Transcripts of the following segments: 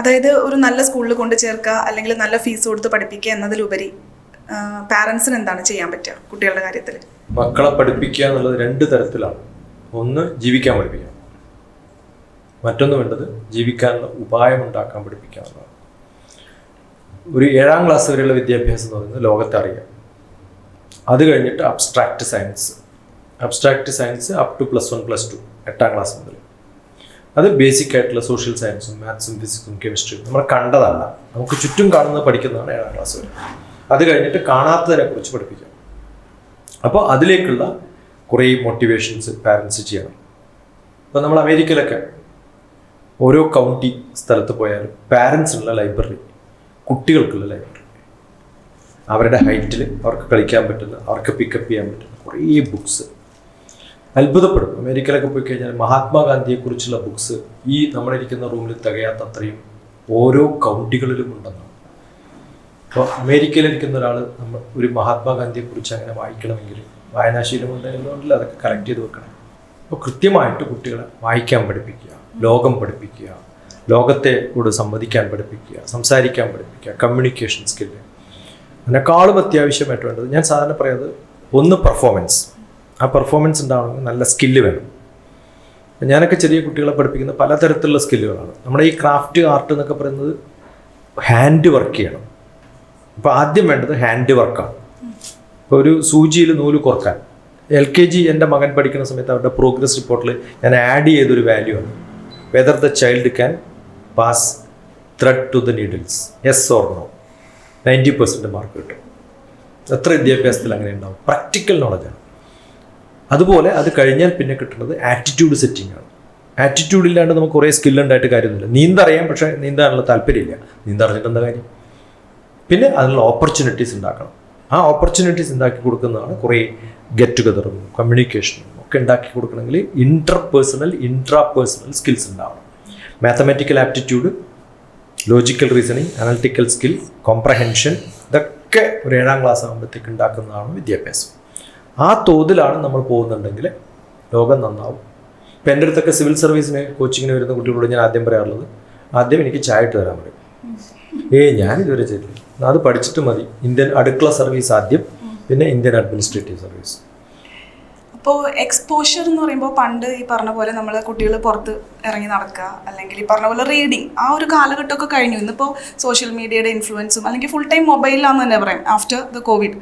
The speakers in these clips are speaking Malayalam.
അതായത് ഒരു നല്ല സ്കൂളിൽ കൊണ്ട് ചേർക്കുക അല്ലെങ്കിൽ നല്ല ഫീസ് കൊടുത്ത് പഠിപ്പിക്കുക എന്നതിലുപരി പാരൻസിന് എന്താണ് ചെയ്യാൻ പറ്റുക കുട്ടികളുടെ കാര്യത്തിൽ? മക്കളെ പഠിപ്പിക്കുക എന്നുള്ളത് രണ്ട് തരത്തിലാണ്. ഒന്ന് ജീവിക്കാൻ പഠിപ്പിക്കുക മറ്റൊന്ന് വേണ്ടത് ജീവിക്കാനുള്ള ഉപായം ഉണ്ടാക്കാൻ പഠിപ്പിക്കുക എന്നുള്ളതാണ്. ഒരു ഏഴാം ക്ലാസ് വരെയുള്ള വിദ്യാഭ്യാസം എന്ന് പറയുന്നത് ലോകത്തെ അറിയാം. അത് കഴിഞ്ഞിട്ട് abstract science abstract science up to plus one plus two എട്ടാം ക്ലാസ് മുതൽ. അത് ബേസിക് ആയിട്ടുള്ള സോഷ്യൽ സയൻസും മാത്സും ഫിസിക്സും കെമിസ്ട്രിയും നമ്മൾ കണ്ടതല്ല. നമുക്ക് ചുറ്റും കാണുന്നത് പഠിക്കുന്നതാണ് ഏഴാം ക്ലാസ് വരെ. അത് കഴിഞ്ഞിട്ട് കാണാത്തതിനെ കുറിച്ച് പഠിപ്പിക്കാം. അപ്പോൾ അതിലേക്കുള്ള കുറേ മോട്ടിവേഷൻസ് പാരൻസ് ചെയ്യണം. ഇപ്പോൾ നമ്മൾ അമേരിക്കയിലൊക്കെ ഓരോ കൗണ്ടി സ്ഥലത്ത് പോയാലും പാരൻസിനുള്ള ലൈബ്രറി കുട്ടികൾക്കുള്ള ലൈബ്രറി അവരുടെ ഹൈറ്റിൽ അവർക്ക് കളിക്കാൻ പറ്റുന്ന അവർക്ക് പിക്കപ്പ് ചെയ്യാൻ പറ്റുന്ന കുറേ ബുക്സ് അത്ഭുതപ്പെടും. അമേരിക്കയിലൊക്കെ പോയി കഴിഞ്ഞാൽ മഹാത്മാഗാന്ധിയെക്കുറിച്ചുള്ള ബുക്സ് ഈ നമ്മളിരിക്കുന്ന റൂമിൽ തികയാത്ത അത്രയും ഓരോ കൗണ്ടികളിലും ഉണ്ടെന്നാണ്. അപ്പോൾ അമേരിക്കയിലിരിക്കുന്ന ഒരാൾ നമ്മൾ ഒരു മഹാത്മാഗാന്ധിയെക്കുറിച്ച് അങ്ങനെ വായിക്കണമെങ്കിൽ വായനാശീലം ഉണ്ടെന്നുണ്ടെങ്കിൽ അതൊക്കെ കളക്ട് ചെയ്ത് വെക്കണം. അപ്പോൾ കൃത്യമായിട്ട് കുട്ടികളെ വായിക്കാൻ പഠിപ്പിക്കുക ലോകം പഠിപ്പിക്കുക ലോകത്തെ കൂടെ സംവദിക്കാൻ പഠിപ്പിക്കുക സംസാരിക്കാൻ പഠിപ്പിക്കുക കമ്മ്യൂണിക്കേഷൻ സ്കില്ല് അതിനേക്കാളും അത്യാവശ്യമായിട്ട് വേണ്ടത് ഞാൻ സാധാരണ പറയുന്നത് ഒന്ന് പെർഫോമൻസ് ആ പെർഫോമൻസ് ഉണ്ടാവണമെങ്കിൽ നല്ല സ്കില്ല് വേണം. ഞാനൊക്കെ ചെറിയ കുട്ടികളെ പഠിപ്പിക്കുന്ന പലതരത്തിലുള്ള സ്കില്ലുകളാണ് നമ്മുടെ ഈ ക്രാഫ്റ്റ് ആർട്ട് എന്നൊക്കെ പറയുന്നത് ഹാൻഡ് വർക്ക് ചെയ്യണം. അപ്പോൾ ആദ്യം വേണ്ടത് ഹാൻഡ് വർക്കാണ് ഇപ്പോൾ ഒരു സൂചിയിൽ നൂൽ കുറയ്ക്കാൻ എൽ കെ ജി എന്റെ മകൻ പഠിക്കുന്ന സമയത്ത് അവരുടെ പ്രോഗ്രസ് റിപ്പോർട്ടിൽ ഞാൻ ആഡ് ചെയ്തൊരു വാല്യൂ ആണ്. Whether the child can pass thread to the needles yes or no ninety percent mark കിട്ടും. എത്ര വിദ്യാഭ്യാസത്തിൽ അങ്ങനെ ഉണ്ടാവും? പ്രാക്ടിക്കൽ നോളജാണ് അതുപോലെ അത് കഴിഞ്ഞാൽ പിന്നെ കിട്ടുന്നത് ആറ്റിറ്റ്യൂഡ് സെറ്റിംഗ് ആണ്. ആറ്റിറ്റ്യൂഡ് ഇല്ലാണ്ട് നമുക്ക് കുറേ സ്കിൽ ഉണ്ടായിട്ട് കാര്യമൊന്നുമില്ല. നീന്തറിയാം പക്ഷേ നീന്താനുള്ള താല്പര്യമില്ല. നീന്തറിഞ്ഞിട്ട് എന്താ കാര്യം? പിന്നെ അതിനുള്ള ഓപ്പർച്യൂണിറ്റീസ് ഉണ്ടാക്കണം. ആ ഓപ്പർച്യൂണിറ്റീസ് ഉണ്ടാക്കി കൊടുക്കുന്നതാണ് കുറേ ഗെറ്റ് ടുഗദറും കമ്മ്യൂണിക്കേഷനും ഒക്കെ ഉണ്ടാക്കി കൊടുക്കണമെങ്കിൽ interpersonal personal intrapersonal skills ഉണ്ടാവണം. Mathematical aptitude logical reasoning analytical skill comprehension ഇതൊക്കെ ഒരു ഏഴാം ക്ലാസ് ആകുമ്പോഴത്തേക്ക് ഉണ്ടാക്കുന്നതാണ് വിദ്യാഭ്യാസം. ആ തോതിലാണ് നമ്മൾ പോകുന്നുണ്ടെങ്കിൽ ലോകം നന്നാവും. ഇപ്പം എന്റെ അടുത്തൊക്കെ സിവിൽ സർവീസിന് കോച്ചിങ്ങിന് വരുന്ന കുട്ടികളോട് ഞാൻ ആദ്യം പറയാറുള്ളത് ആദ്യം എനിക്ക് ചായ ഇട്ട് തരാൻ പറയും. ഏയ് ഞാൻ ഇതുവരെ ചെയ്തില്ല. അത് പഠിച്ചിട്ട് മതി. ഇന്ത്യൻ അടുക്കള സർവീസ് ആദ്യം പിന്നെ ഇന്ത്യൻ അഡ്മിനിസ്ട്രേറ്റീവ് സർവീസ്. അപ്പോൾ എക്സ്പോഷർ എന്ന് പറയുമ്പോൾ പണ്ട് ഈ പറഞ്ഞ പോലെ നമ്മൾ കുട്ടികൾ പുറത്ത് ഇറങ്ങി നടക്കുക അല്ലെങ്കിൽ ഈ പറഞ്ഞ പോലെ റീഡിങ് ആ ഒരു കാലഘട്ടമൊക്കെ കഴിഞ്ഞു. ഇന്നിപ്പോൾ സോഷ്യൽ മീഡിയയുടെ ഇൻഫ്ലുവൻസും അല്ലെങ്കിൽ ഫുൾ ടൈം മൊബൈലിലാണെന്ന് തന്നെ പറയാം ആഫ്റ്റർ ദ കോവിഡ്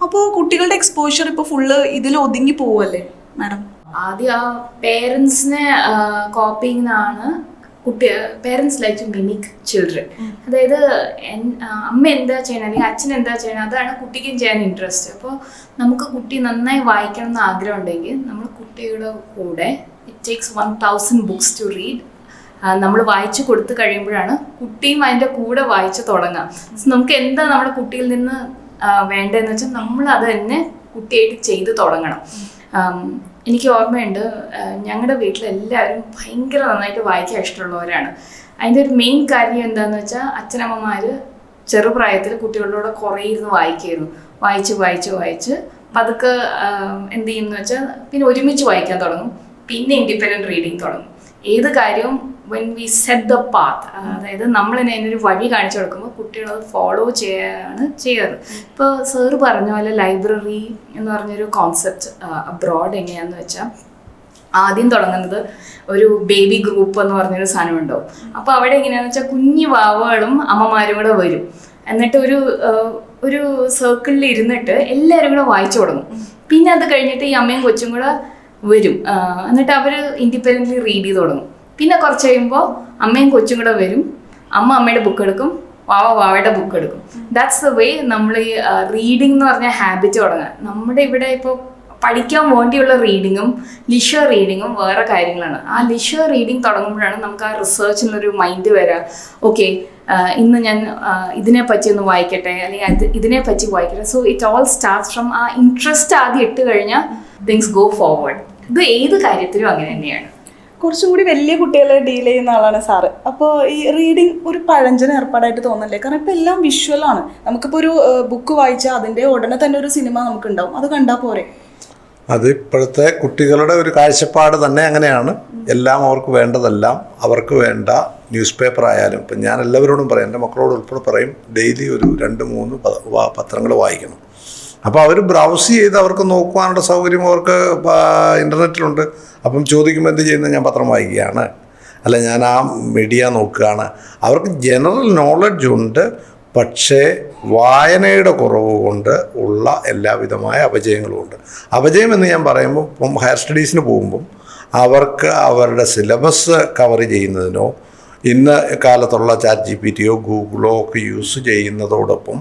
അപ്പോൾ കുട്ടികളുടെ എക്സ്പോഷർ ഇപ്പോൾ ഫുള്ള് ഇതിൽ ഒതുങ്ങി പോവല്ലേ മാഡം? ആദ്യം ആ പേരൻസിനെ കോപ്പിങ്ങാണ് കുട്ടി parents like to mimic children അതായത് അമ്മ എന്താ ചെയ്യണം അല്ലെങ്കിൽ അച്ഛൻ എന്താ ചെയ്യണം അതാണ് കുട്ടിക്കും ചെയ്യാൻ ഇൻട്രസ്റ്റ് അപ്പോൾ നമുക്ക് കുട്ടി നന്നായി വായിക്കണം എന്ന് ആഗ്രഹം ഉണ്ടെങ്കിൽ നമ്മൾ കുട്ടിയുടെ കൂടെ it takes one thousand books to read നമ്മൾ വായിച്ചു കൊടുത്തു കഴിയുമ്പോഴാണ് കുട്ടിയും അതിന്റെ കൂടെ വായിച്ചു തുടങ്ങാം. നമുക്ക് എന്താ നമ്മുടെ കുട്ടിയിൽ നിന്ന് വേണ്ടതെന്ന് വെച്ചാൽ നമ്മൾ അത് തന്നെ കുട്ടിയായിട്ട് ചെയ്തു തുടങ്ങണം. എനിക്ക് ഓർമ്മയുണ്ട് ഞങ്ങളുടെ വീട്ടിലെല്ലാവരും ഭയങ്കര നന്നായിട്ട് വായിക്കാൻ ഇഷ്ടമുള്ളവരാണ്. അതിന്റെ ഒരു മെയിൻ കാര്യം എന്താണെന്ന് വെച്ചാൽ അച്ഛനമ്മമാർ ചെറുപ്രായത്തിൽ കുട്ടികളോട് കുറേ ഇരുന്ന് വായിക്കായിരുന്നു. വായിച്ച് വായിച്ച് വായിച്ച് പതുക്കെ എന്ത് ചെയ്യുമെന്ന് വെച്ചാൽ പിന്നെ ഒരുമിച്ച് വായിക്കാൻ തുടങ്ങും. പിന്നെ ഇൻഡിപെൻഡന്റ് റീഡിങ് തുടങ്ങും. ഏത് കാര്യവും when we set the path അതായത് നമ്മൾ തന്നെ അതിനൊരു വഴി കാണിച്ചു കൊടുക്കുമ്പോൾ കുട്ടികൾ അത് ഫോളോ ചെയ്യാണ് ചെയ്യാറ് ഇപ്പോൾ സാറ് പറഞ്ഞ പോലെ ലൈബ്രറി എന്ന് പറഞ്ഞൊരു കോൺസെപ്റ്റ് അബ്രോഡ് എങ്ങനെയാന്ന് വെച്ചാൽ ആദ്യം തുടങ്ങുന്നത് ഒരു ബേബി ഗ്രൂപ്പ് എന്ന് പറഞ്ഞൊരു സാധനം ഉണ്ടാവും. അപ്പോൾ അവിടെ എങ്ങനെയാണെന്ന് വെച്ചാൽ കുഞ്ഞു വാവകളും അമ്മമാരും കൂടെ വരും. എന്നിട്ട് ഒരു ഒരു സർക്കിളിൽ ഇരുന്നിട്ട് എല്ലാവരും കൂടെ വായിച്ചു തുടങ്ങും. പിന്നെ അത് കഴിഞ്ഞിട്ട് ഈ അമ്മയും കൊച്ചും കൂടെ വരും. എന്നിട്ട് അവർ ഇൻഡിപെൻഡന്റ്ലി റീഡ് ചെയ്ത് തുടങ്ങും. പിന്നെ കുറച്ച് കഴിയുമ്പോൾ അമ്മയും കൊച്ചും കൂടെ വരും. അമ്മ അമ്മയുടെ ബുക്ക് എടുക്കും. വാവ വാവയുടെ ബുക്ക് എടുക്കും. ദാറ്റ്സ് ദ വേ നമ്മൾ ഈ റീഡിംഗ് എന്ന് പറഞ്ഞ ഹാബിറ്റ് തുടങ്ങുക നമ്മുടെ ഇവിടെ ഇപ്പോൾ പഠിക്കാൻ വേണ്ടിയുള്ള റീഡിങ്ങും ലിഷർ റീഡിങ്ങും വേറെ കാര്യങ്ങളാണ്. ആ ലിഷർ റീഡിങ് തുടങ്ങുമ്പോഴാണ് നമുക്ക് ആ റിസർച്ചിനൊരു മൈൻഡ് വരിക ഓക്കെ ഇന്ന് ഞാൻ ഇതിനെ പറ്റി ഒന്ന് വായിക്കട്ടെ അല്ലെങ്കിൽ അത് ഇതിനെ പറ്റി വായിക്കട്ടെ. So it all start from ആ ഇൻട്രസ്റ്റ് ആദ്യം ഇട്ട് കഴിഞ്ഞാൽ തിങ്സ് ഗോ ഫോർവേഡ് ഇത് ഏത് കാര്യത്തിലും അങ്ങനെ തന്നെയാണ്. കുറച്ചും കൂടി വലിയ കുട്ടികളെ ഡീൽ ചെയ്യുന്ന ആളാണ് സാറ്. അപ്പോൾ ഈ റീഡിങ് ഒരു പഴഞ്ചന ഏർപ്പാടായിട്ട് തോന്നല്ലേ കാരണം ഇപ്പോൾ എല്ലാം വിഷ്വലാണ് നമുക്കിപ്പോൾ ഒരു ബുക്ക് വായിച്ചാൽ അതിന്റെ ഉടനെ തന്നെ ഒരു സിനിമ നമുക്ക് ഉണ്ടാവും അത് കണ്ടാൽ പോരെ? അത് ഇപ്പോഴത്തെ കുട്ടികളുടെ ഒരു കാഴ്ചപ്പാട് തന്നെ അങ്ങനെയാണ്. എല്ലാം അവർക്ക് വേണ്ടതെല്ലാം അവർക്ക് വേണ്ട ന്യൂസ് പേപ്പർ ആയാലും ഇപ്പം ഞാൻ എല്ലാവരോടും പറയും എന്റെ മക്കളോട് ഉൾപ്പെടെ പറയും ഡെയിലി ഒരു രണ്ട് മൂന്ന് പത്രങ്ങൾ വായിക്കണം. അപ്പോൾ അവർ ബ്രൗസ് ചെയ്ത് അവർക്ക് നോക്കുവാനുള്ള സൗകര്യം അവർക്ക് ഇന്റർനെറ്റിലുണ്ട് അപ്പം ചോദിക്കുമ്പോൾ എന്ത് ചെയ്യുന്നത്? ഞാൻ പത്രം വായിക്കുകയാണ്. അല്ല ഞാൻ ആ മീഡിയ നോക്കുകയാണ്. അവർക്ക് ജനറൽ നോളജ് ഉണ്ട്. പക്ഷേ വായനയുടെ കുറവ് കൊണ്ട് ഉള്ള എല്ലാവിധമായ അപജയങ്ങളും ഉണ്ട്. അപജയം എന്ന് ഞാൻ പറയുമ്പോൾ ഇപ്പം ഹയർ സ്റ്റഡീസിന് പോകുമ്പം അവർക്ക് അവരുടെ സിലബസ് കവർ ചെയ്യുന്നതിനോ ഇന്ന് കാലത്തുള്ള ചാറ്റ് ജി പി ടിയോ ഗൂഗിളോ ഒക്കെ യൂസ് ചെയ്യുന്നതോടൊപ്പം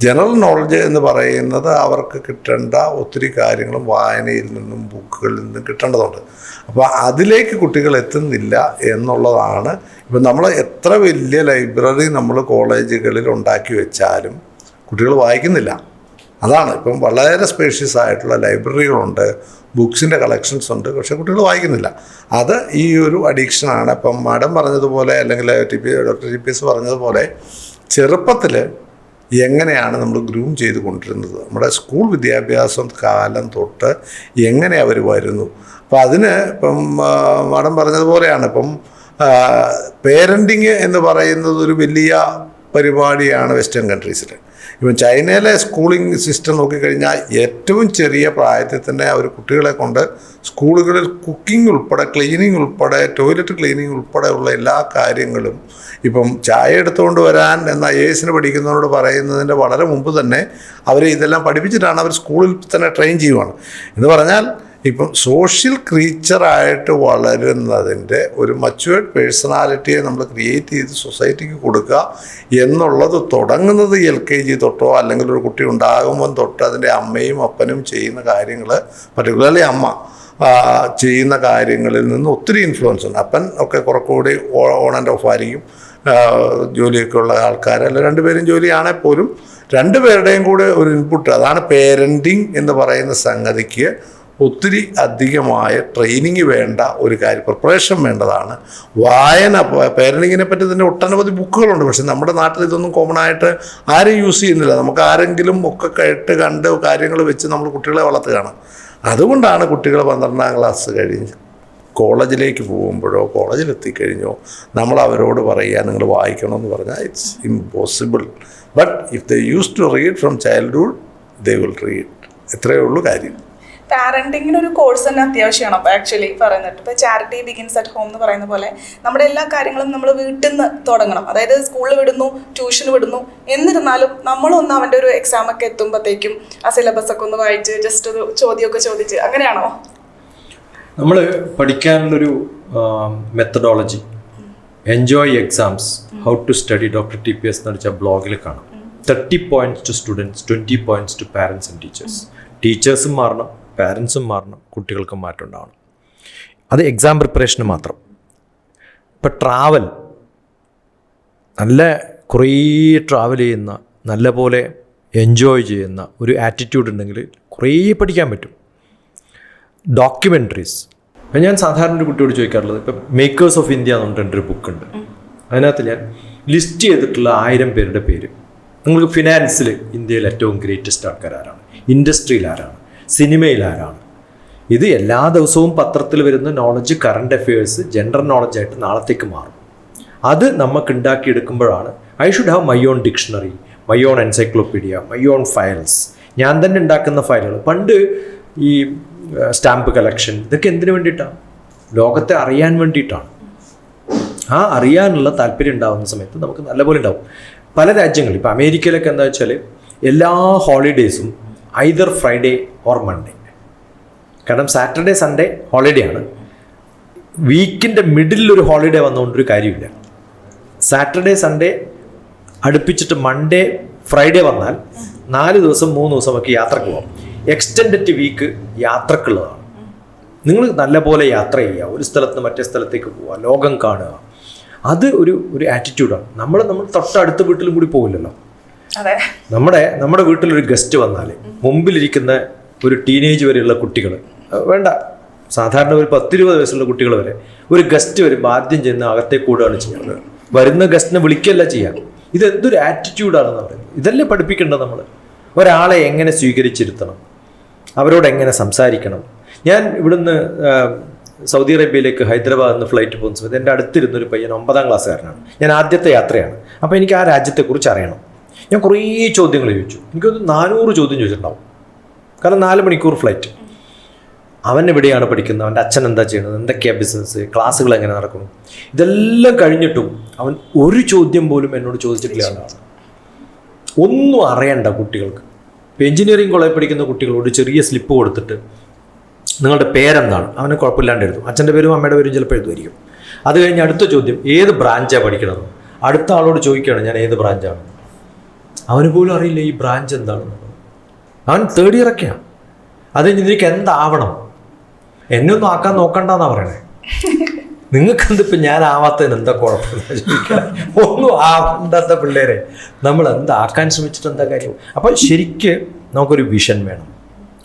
ജനറൽ നോളജ് എന്ന് പറയുന്നത് അവർക്ക് കിട്ടേണ്ട ഒത്തിരി കാര്യങ്ങളും വായനയിൽ നിന്നും ബുക്കുകളിൽ നിന്നും കിട്ടേണ്ടതുണ്ട്. അപ്പോൾ അതിലേക്ക് കുട്ടികൾ എത്തുന്നില്ല എന്നുള്ളതാണ്. ഇപ്പം നമ്മൾ എത്ര വലിയ ലൈബ്രറി നമ്മൾ കോളേജുകളിൽ ഉണ്ടാക്കി വെച്ചാലും കുട്ടികൾ വായിക്കുന്നില്ല. അതാണ്. ഇപ്പം വളരെ സ്പേഷ്യസ് ആയിട്ടുള്ള ലൈബ്രറികളുണ്ട്. ബുക്സിന്റെ കളക്ഷൻസ് ഉണ്ട്. പക്ഷെ കുട്ടികൾ വായിക്കുന്നില്ല. അത് ഈ ഒരു അഡിക്ഷനാണ് ഇപ്പം മാഡം പറഞ്ഞതുപോലെ അല്ലെങ്കിൽ T P doctor T P S പറഞ്ഞതുപോലെ ചെറുപ്പത്തിൽ എങ്ങനെയാണ് നമ്മൾ ഗ്രൂം ചെയ്ത് കൊണ്ടിരുന്നത്? നമ്മുടെ സ്കൂൾ വിദ്യാഭ്യാസം കാലം തൊട്ട് എങ്ങനെ അവർ വരുന്നു? അപ്പോൾ അതിന് ഇപ്പം മാഡം പറഞ്ഞതുപോലെയാണ്. ഇപ്പം പേരന്റിങ് എന്ന് പറയുന്നത് ഒരു വലിയ പരിപാടിയാണ് വെസ്റ്റേൺ കൺട്രീസിൽ. ഇപ്പം ചൈനയിലെ സ്കൂളിംഗ് സിസ്റ്റം നോക്കിക്കഴിഞ്ഞാൽ ഏറ്റവും ചെറിയ പ്രായത്തിൽ തന്നെ അവർ കുട്ടികളെ കൊണ്ട് സ്കൂളുകളിൽ കുക്കിംഗ് ഉൾപ്പെടെ ക്ലീനിങ് ഉൾപ്പെടെ ടോയ്ലറ്റ് ക്ലീനിങ് ഉൾപ്പെടെയുള്ള എല്ലാ കാര്യങ്ങളും ഇപ്പം ചായ എടുത്തുകൊണ്ട് വരാൻ എന്ന ഐ എസിന് പഠിക്കുന്നവരോട് പറയുന്നതിന്റെ വളരെ മുമ്പ് തന്നെ അവരെ ഇതെല്ലാം പഠിപ്പിച്ചിട്ടാണ് അവർ സ്കൂളിൽ തന്നെ ട്രെയിൻ ചെയ്യുവാണ്. എന്ന് പറഞ്ഞാൽ ഇപ്പം സോഷ്യൽ ക്രീച്ചറായിട്ട് വളരുന്നതിന്റെ ഒരു മച്ചുവേർഡ് പേഴ്സണാലിറ്റിയെ നമ്മൾ ക്രിയേറ്റ് ചെയ്ത് സൊസൈറ്റിക്ക് കൊടുക്കുക എന്നുള്ളത് തുടങ്ങുന്നത് എൽ കെ ജി തൊട്ടോ അല്ലെങ്കിൽ ഒരു കുട്ടി ഉണ്ടാകുമ്പം തൊട്ട് അതിന്റെ അമ്മയും അപ്പനും ചെയ്യുന്ന കാര്യങ്ങൾ പർട്ടിക്കുലർലി അമ്മ ചെയ്യുന്ന കാര്യങ്ങളിൽ നിന്ന് ഒത്തിരി ഇൻഫ്ലുവൻസ് ഉണ്ട്. അപ്പൻ ഒക്കെ കുറച്ചുകൂടി ഓൺ ആൻഡ് ഓഫ് ആയിരിക്കും. ജോലിയൊക്കെ ഉള്ള ആൾക്കാർ. അല്ല രണ്ടുപേരും ജോലിയാണെങ്കിൽ പോലും രണ്ടുപേരുടെയും കൂടെ ഒരു ഇൻപുട്ട് അതാണ് പേരന്റിങ് എന്ന് പറയുന്ന സംഗതിക്ക് ഒത്തിരി അധികമായ ട്രെയിനിങ് വേണ്ട ഒരു കാര്യം പ്രിപ്പറേഷൻ വേണ്ടതാണ്. വായന പേരന്റിങ്ങിനെ പറ്റി തന്നെ ഒട്ടനവധി ബുക്കുകളുണ്ട്. പക്ഷെ നമ്മുടെ നാട്ടിൽ ഇതൊന്നും കോമൺ ആയിട്ട് ആരും യൂസ് ചെയ്യുന്നില്ല. നമുക്ക് ആരെങ്കിലും ഒക്കെ കേട്ട് കണ്ട് കാര്യങ്ങൾ വെച്ച് നമ്മൾ കുട്ടികളെ വളർത്തുകയാണ്. അതുകൊണ്ടാണ് കുട്ടികൾ പന്ത്രണ്ടാം ക്ലാസ് കഴിഞ്ഞ് കോളേജിലേക്ക് പോകുമ്പോഴോ കോളേജിലെത്തിക്കഴിഞ്ഞോ നമ്മൾ അവരോട് പറയുക നിങ്ങൾ വായിക്കണമെന്ന് പറഞ്ഞാൽ it's impossible but if the use to read from childhood they will read ഇത്രയേ ഉള്ളൂ കാര്യം. പാരന്റിങ്ങിന് ഒരു കോഴ്സ് തന്നെ അത്യാവശ്യമാണ് അപ്പോൾ ആക്ച്വലി പറയുന്നത്. ഇപ്പോൾ ചാരിറ്റി ബിഗിൻസ് അറ്റ് ഹോം എന്ന് പറയുന്ന പോലെ നമ്മുടെ എല്ലാ കാര്യങ്ങളും നമ്മൾ വീട്ടിൽ നിന്ന് തുടങ്ങണം. അതായത് സ്കൂളിൽ വിടുന്നു ട്യൂഷൻ വിടുന്നു. എന്നിരുന്നാലും നമ്മളൊന്ന് അവന്റെ ഒരു എക്സാം ഒക്കെ എത്തുമ്പോഴത്തേക്കും ആ സിലബസ് ഒക്കെ ഒന്ന് വായിച്ച് ജസ്റ്റ് ഒരു ചോദ്യമൊക്കെ ചോദിച്ച്. അങ്ങനെയാണോ? നമ്മൾ പഠിക്കാനുള്ളൊരു methodology enjoy exams how to study doctor T P S എന്ന് വെച്ചാൽ ബ്ലോഗിൽ കാണാം. Thirty points to students twenty points to parents and teachers ടീച്ചേഴ്സും മാറണം. പാരൻസും മാറണം കുട്ടികൾക്കും മാറ്റം ഉണ്ടാവണം. അത് എക്സാം പ്രിപ്പറേഷന് മാത്രം. ഇപ്പം ട്രാവൽ നല്ല കുറേ ട്രാവൽ ചെയ്യുന്ന നല്ല പോലെ എൻജോയ് ചെയ്യുന്ന ഒരു ആറ്റിറ്റ്യൂഡ് ഉണ്ടെങ്കിൽ കുറേ പഠിക്കാൻ പറ്റും. ഡോക്യുമെന്ററീസ് ഇപ്പം ഞാൻ സാധാരണ ഒരു കുട്ടിയോട് ചോദിക്കാറുള്ളത് ഇപ്പം മേക്കേഴ്സ് ഓഫ് ഇന്ത്യ എന്ന് പറഞ്ഞിട്ട് ഒരു ബുക്കുണ്ട് അതിനകത്ത് ഞാൻ ലിസ്റ്റ് ചെയ്തിട്ടുള്ള ആയിരം പേരുടെ പേര്. നിങ്ങൾക്ക് ഫിനാൻസിൽ ഇന്ത്യയിൽ ഏറ്റവും ഗ്രേറ്റസ്റ്റ് ആൾക്കാർ ആരാണ് ഇൻഡസ്ട്രിയിൽ ആരാണ്? സിനിമയിൽ ആരാണ് ഇത് എല്ലാ ദിവസവും പത്രത്തിൽ വരുന്ന നോളജ് കറണ്ട് അഫയേഴ്സ് ജനറൽ നോളജായിട്ട് നാളത്തേക്ക് മാറും. അത് നമുക്ക് ഉണ്ടാക്കിയെടുക്കുമ്പോഴാണ് I should have my own dictionary my own encyclopedia my own files ഞാൻ തന്നെ ഉണ്ടാക്കുന്ന ഫയലുകൾ പണ്ട് ഈ സ്റ്റാമ്പ് കളക്ഷൻ ഇതൊക്കെ എന്തിനു വേണ്ടിയിട്ടാണ് ലോകത്തെ അറിയാൻ വേണ്ടിയിട്ടാണ്. ആ അറിയാനുള്ള താല്പര്യം ഉണ്ടാകുന്ന സമയത്ത് നമുക്ക് നല്ലപോലെ ഉണ്ടാവും. പല രാജ്യങ്ങളിൽ ഇപ്പോൾ അമേരിക്കയിലൊക്കെ എന്താ വെച്ചാൽ എല്ലാ ഹോളിഡേയ്സും ഐദർ ഫ്രൈഡേ ഓർ മൺഡേ കാരണം സാറ്റർഡേ സൺഡേ ഹോളിഡേ ആണ്. വീക്കിന്റെ മിഡിലിൽ ഒരു ഹോളിഡേ വന്നുകൊണ്ടൊരു കാര്യമില്ല. സാറ്റർഡേ സൺഡേ അടുപ്പിച്ചിട്ട് മൺഡേ ഫ്രൈഡേ വന്നാൽ നാല് ദിവസം മൂന്ന് ദിവസമൊക്കെ യാത്രയ്ക്ക് പോകാം എക്സ്റ്റെൻഡഡ് വീക്ക് യാത്രക്കുള്ളതാണ്. നിങ്ങൾ നല്ലപോലെ യാത്ര ചെയ്യുക. ഒരു സ്ഥലത്ത് നിന്ന് മറ്റേ സ്ഥലത്തേക്ക് പോവുക. ലോകം കാണുക. അത് ഒരു ഒരു ആറ്റിറ്റ്യൂഡാണ് നമ്മൾ നമ്മൾ തൊട്ടടുത്ത വീട്ടിലും കൂടി പോകില്ലല്ലോ നമ്മുടെ നമ്മുടെ വീട്ടിലൊരു ഗസ്റ്റ് വന്നാൽ മുമ്പിലിരിക്കുന്ന ഒരു ടീനേജ് വരെയുള്ള കുട്ടികൾ വേണ്ട. സാധാരണ ഒരു പത്തിരുപത് വയസ്സുള്ള കുട്ടികൾ വരെ ഒരു ഗസ്റ്റ് വരുമ്പോൾ ആദ്യം ചെന്ന് അകത്തെ കൂടുകയാണ് ചെയ്യുന്നത് വരുന്ന ഗസ്റ്റിനെ വിളിക്കല്ല ചെയ്യാം. ഇതെന്തൊരു ആറ്റിറ്റ്യൂഡാണെന്ന് പറയുന്നത്? ഇതല്ലേ പഠിപ്പിക്കേണ്ടത് നമ്മൾ ഒരാളെ എങ്ങനെ സ്വീകരിച്ചിരുത്തണം? അവരോട് എങ്ങനെ സംസാരിക്കണം? ഞാൻ ഇവിടുന്ന് സൗദി അറേബ്യയിലേക്ക് ഹൈദരാബാദിൽ നിന്ന് ഫ്ലൈറ്റ് പോകുന്ന സമയത്ത് എന്റെ അടുത്തിരുന്നൊരു പയ്യൻ ഒമ്പതാം ക്ലാസ്സുകാരനാണ് ഞാൻ ആദ്യത്തെ യാത്രയാണ്. അപ്പോൾ എനിക്ക് ആ രാജ്യത്തെക്കുറിച്ച് അറിയണം. ഞാൻ കുറേ ചോദ്യങ്ങൾ ചോദിച്ചു. എനിക്കൊന്ന് നാനൂറ് ചോദ്യം ചോദിച്ചിട്ടുണ്ടാവും. കാരണം നാല് മണിക്കൂർ ഫ്ലൈറ്റ് അവൻ എവിടെയാണ് പഠിക്കുന്നത്? അവന്റെ അച്ഛൻ എന്താ ചെയ്യുന്നത്? എന്തൊക്കെയാണ് ബിസിനസ് ക്ലാസ്സുകൾ എങ്ങനെ നടക്കുന്നു? ഇതെല്ലാം കഴിഞ്ഞിട്ടും അവൻ ഒരു ചോദ്യം പോലും എന്നോട് ചോദിച്ചിട്ടില്ല ഒന്നും അറിയണ്ട കുട്ടികൾക്ക്. ഇപ്പോൾ എഞ്ചിനീയറിംഗ് കോളേജ് പഠിക്കുന്ന കുട്ടികളോട് ചെറിയ സ്ലിപ്പ് കൊടുത്തിട്ട് നിങ്ങളുടെ പേരെന്താണ്? അവന് കുഴപ്പമില്ലാണ്ട് എഴുതും. അച്ഛന്റെ പേരും അമ്മയുടെ പേരും ചിലപ്പോൾ എഴുതുമായിരിക്കും. അത് കഴിഞ്ഞ് അടുത്ത ചോദ്യം ഏത് ബ്രാഞ്ചാണ് പഠിക്കണത് അടുത്ത ആളോട് ചോദിക്കുകയാണ് ഞാൻ ഏത് ബ്രാഞ്ചാണ് അവന് പോലും അറിയില്ല ഈ ബ്രാഞ്ച് എന്താണെന്നുള്ളത് അവൻ തേർഡ് ഇയറൊക്കെയാണ് അത് നിനക്ക് എന്താവണം? എന്നെ ഒന്നും ആക്കാൻ നോക്കണ്ടെന്നാ പറയണേ. നിങ്ങൾക്ക് എന്തിപ്പോൾ ഞാൻ ആവാത്തതിന് എന്താ ചോദിക്കാൻ ഒന്നും ആവണ്ടാത്ത പിള്ളേരെ. നമ്മൾ എന്താക്കാൻ ശ്രമിച്ചിട്ട് എന്താ കാര്യം? അപ്പോൾ ശരിക്ക് നമുക്കൊരു വിഷൻ വേണം.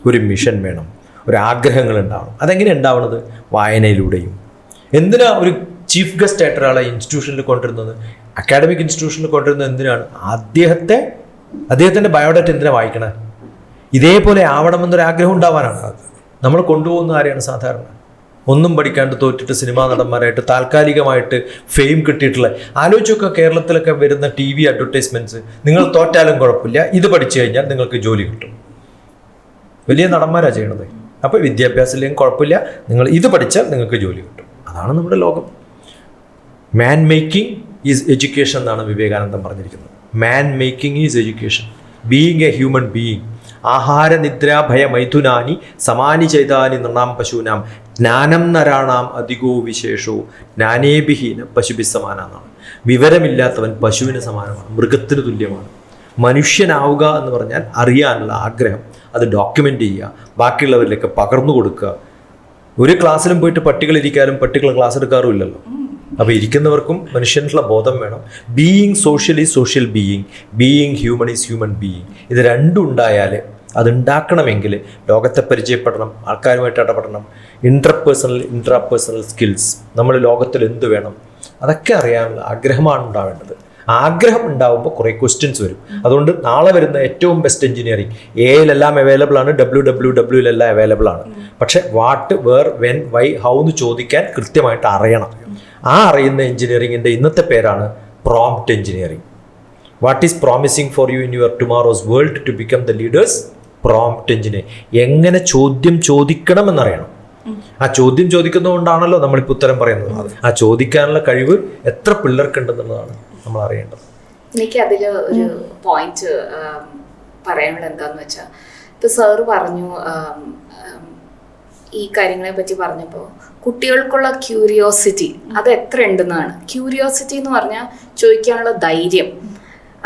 ഒരു മിഷൻ വേണം. ഒരു ആഗ്രഹങ്ങൾ ഉണ്ടാവണം. അതെങ്ങനെ ഉണ്ടാവണത്? വായനയിലൂടെയും. എന്തിനാ ഒരു ചീഫ് ഗസ്റ്റ് ആയിട്ട് ഒരാളെ ഇൻസ്റ്റിറ്റ്യൂഷനിൽ കൊണ്ടുവരുന്നത്? അക്കാഡമിക് ഇൻസ്റ്റിറ്റ്യൂഷനിൽ കൊണ്ടുവരുന്നത് എന്തിനാണ്? അദ്ദേഹത്തെ അദ്ദേഹത്തിന്റെ ബയോഡാറ്റ എന്തിനാണ് വായിക്കണേ ഇതേപോലെ ആവണമെന്നൊരു ആഗ്രഹം ഉണ്ടാവാനാണ് നമ്മൾ കൊണ്ടുപോകുന്ന ആരെയാണ് സാധാരണ. ഒന്നും പഠിക്കാണ്ട് തോറ്റിട്ട് സിനിമാ നടന്മാരായിട്ട് താൽക്കാലികമായിട്ട് ഫെയിം കിട്ടിയിട്ടുള്ള ആലോചിച്ചൊക്കെ കേരളത്തിലൊക്കെ വരുന്ന ടി വി അഡ്വർടൈസ്മെന്റ്സ് നിങ്ങൾ തോറ്റാലും കുഴപ്പമില്ല. ഇത് പഠിച്ചു കഴിഞ്ഞാൽ നിങ്ങൾക്ക് ജോലി കിട്ടും. വലിയ നടന്മാരാണ് ചെയ്യണത്. അപ്പോൾ വിദ്യാഭ്യാസം ഇല്ലെങ്കിൽ കുഴപ്പമില്ല. നിങ്ങൾ ഇത് പഠിച്ചാൽ നിങ്ങൾക്ക് ജോലി കിട്ടും. അതാണ് നമ്മുടെ ലോകം. മാൻ മേക്കിംഗ് ഈസ് എഡ്യൂക്കേഷൻ എന്നാണ് വിവേകാനന്ദൻ പറഞ്ഞിരിക്കുന്നത്. Man making is education being a human being ആഹാര നിദ്രാഭയ മൈഥുനാനി സമാനി ചെയ്താനി നൃണാം പശൂനാം ജ്ഞാനം നരാണാം അധികോ വിശേഷോ ജ്ഞാനേബിഹീന പശുഭി സമാന എന്നാണ് വിവരമില്ലാത്തവൻ പശുവിന് സമാനമാണ് മൃഗത്തിന് തുല്യമാണ്. മനുഷ്യനാവുക എന്ന് പറഞ്ഞാൽ അറിയാനുള്ള ആഗ്രഹം അത് ഡോക്യുമെന്റ് ചെയ്യുക ബാക്കിയുള്ളവരിലേക്ക് പകർന്നു കൊടുക്കുക. ഒരു ക്ലാസ്സിലും പോയിട്ട് പട്ടികളിരിക്കാനും പട്ടികൾ ക്ലാസ് എടുക്കാറും ഇല്ലല്ലോ അപ്പോൾ ഇരിക്കുന്നവർക്കും മനുഷ്യനുള്ള ബോധം വേണം. Being social is social being being human is human being ഇത് രണ്ടും ഉണ്ടായാൽ അതുണ്ടാക്കണമെങ്കിൽ ലോകത്തെ പരിചയപ്പെടണം ആൾക്കാരുമായിട്ട് ഇടപെടണം. ഇന്റർപേഴ്സണൽ ഇൻട്രാപേഴ്സണൽ സ്കിൽസ് നമ്മൾ ലോകത്തിൽ എന്ത് വേണം? അതൊക്കെ അറിയാനുള്ള ആഗ്രഹമാണ് ഉണ്ടാവേണ്ടത്. ആഗ്രഹം ഉണ്ടാവുമ്പോൾ കുറേ ക്വസ്റ്റ്യൻസ് വരും. അതുകൊണ്ട് നാളെ വരുന്ന ഏറ്റവും ബെസ്റ്റ് എഞ്ചിനീയറിംഗ് എയിലെല്ലാം അവൈലബിൾ ആണ് ഡബ്ല്യൂ ഡബ്ല്യൂ ഡബ്ല്യൂയിലെല്ലാം അവൈലബിൾ ആണ്. പക്ഷേ what where when why how എന്ന് ചോദിക്കാൻ കൃത്യമായിട്ട് അറിയണം. ആ അറിയുന്ന എഞ്ചിനീയറിങ്ങിന്റെ ഇന്നത്തെ പേരാണ് prompt engineering what is promising for you in your tomorrow's world to become the leaders prompt engineer എങ്ങനെ ചോദ്യം ചോദിക്കണം ചോദിക്കണമെന്നറിയണം. ആ ചോദ്യം ചോദിക്കുന്നതുകൊണ്ടാണല്ലോ നമ്മളിപ്പോൾ ഉത്തരം പറയുന്നത്. ആ ചോദിക്കാനുള്ള കഴിവ് എത്ര പിള്ളേർക്കുണ്ടെന്നുള്ളതാണ് നമ്മൾ അറിയേണ്ടത് എനിക്ക് അതിൽ ഒരു പോയിന്റ് പറയാനുള്ളത് എന്താന്ന് വെച്ചാൽ ഇപ്പൊ സാറ് പറഞ്ഞു ഈ കാര്യങ്ങളെ പറ്റി പറഞ്ഞപ്പോൾ കുട്ടികൾക്കുള്ള ക്യൂരിയോസിറ്റി അത് എത്ര ഉണ്ടെന്നാണ് ക്യൂരിയോസിറ്റി എന്ന് പറഞ്ഞാൽ ചോദിക്കാനുള്ള ധൈര്യം.